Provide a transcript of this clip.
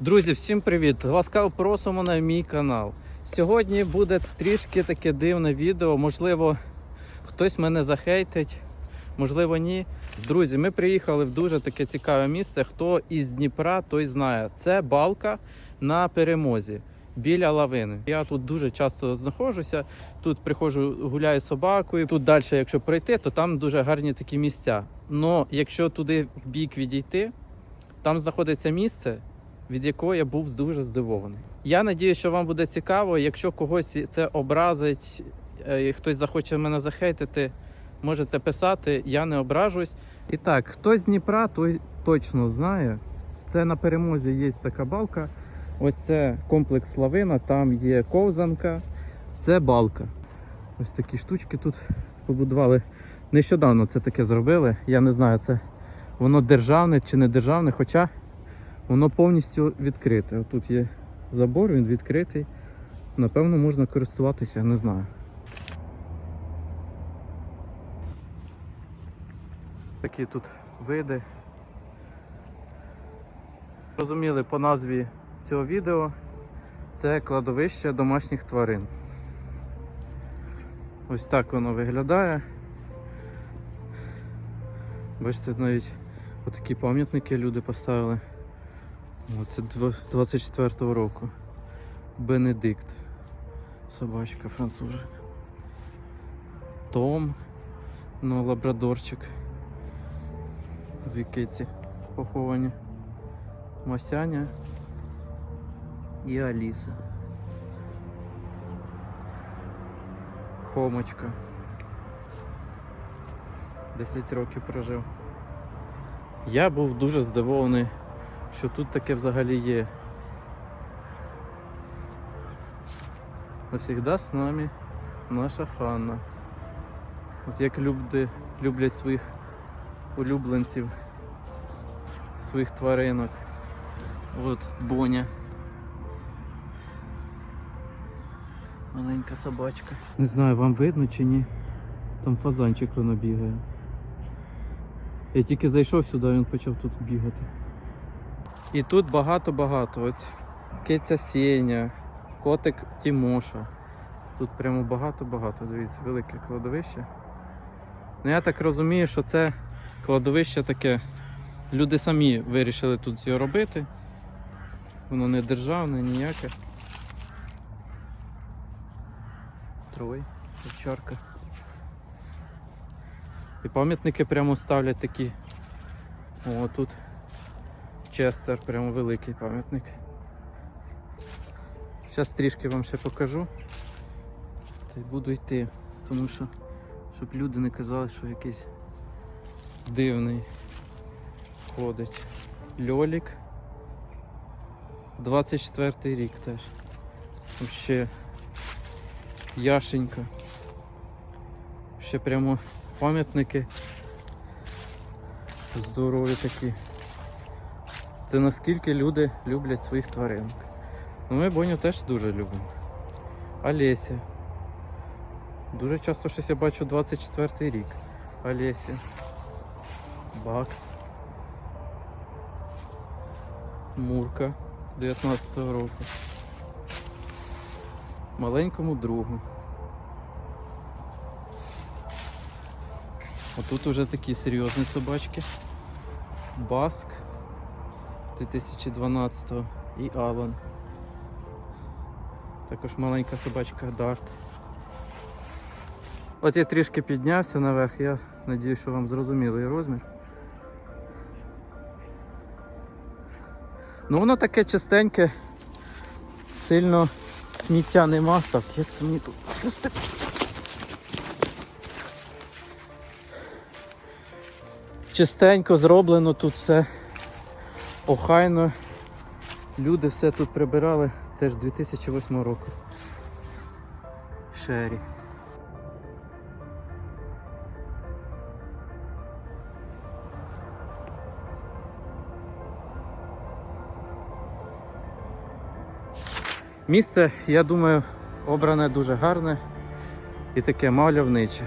Друзі, всім привіт! Ласкаво просимо на мій канал. Сьогодні буде трішки таке дивне відео. Можливо, хтось мене захейтить, можливо, ні. Друзі, ми приїхали в дуже таке цікаве місце. Хто із Дніпра, той знає. Це балка на перемозі біля лавини. Я тут дуже часто знаходжуся. Тут приходжу, гуляю собакою. Тут далі, якщо пройти, то там дуже гарні такі місця. Но якщо туди в бік відійти, там знаходиться місце, від якого я був дуже здивований. Я надію, що вам буде цікаво. Якщо когось це образить, е, і хтось захоче мене захейтити, можете писати, я не ображусь. І так, хтось з Дніпра, той точно знає. Це на перемозі є така балка. Ось це комплекс Лавина, там є ковзанка, це балка. Ось такі штучки тут побудували. Нещодавно це таке зробили. Я не знаю, це воно державне чи не державне, хоча воно повністю відкрите. Тут є забор, він відкритий. Напевно, можна користуватися, не знаю. Такі тут види. Розуміли по назві цього відео. Це кладовище домашніх тварин. Ось так воно виглядає. Бачите, навіть отакі пам'ятники люди поставили. О, Це 24-го року. Бенедикт. Собачка францужа. Том. Ну, лабрадорчик. Дві киці поховані. Масяня і Аліса. Хомочка. 10 років прожив. Я був дуже здивований, що тут таке взагалі є. Навсігда з нами наша Ханна. От як люди люблять своїх улюбленців, своїх тваринок. От Боня. Маленька собачка. Не знаю, вам видно чи ні. Там фазанчик воно бігає. Я тільки зайшов сюди, він почав тут бігати. І тут багато-багато. От киця Сеня, котик Тімоша. Тут прямо багато-багато. Дивіться, велике кладовище. Ну я так розумію, що це кладовище таке. Люди самі вирішили тут його робити. Воно не державне, ніяке. Трой, овчарка. І пам'ятники прямо ставлять такі. О, тут Честер, прямо великий пам'ятник. Зараз трішки вам ще покажу. Та й буду йти, тому що щоб люди не казали, що якийсь дивний ходить. Льолік. 24 рік теж. Ще Яшенька. Ще прямо пам'ятники. Здорові такі. Це наскільки люди люблять своїх тваринок. Ну ми Боню теж дуже любимо. Олеся. Дуже часто щось я бачу 24 рік. Олеся. Бакс. Мурка 19-го року. Маленькому другу. А тут уже такі серйозні собачки. Баск 2012 і Алан. Також маленька собачка Дарт. От я трішки піднявся наверх, я сподіваюся, що вам зрозумілий розмір. Ну воно таке чистеньке, сильно сміття нема. Так, як це мені тут спустити? Чистенько зроблено тут все охайно. Люди все тут прибирали. Це ж 2008 року. Шері. Місце, я думаю, обране дуже гарне і таке мальовниче.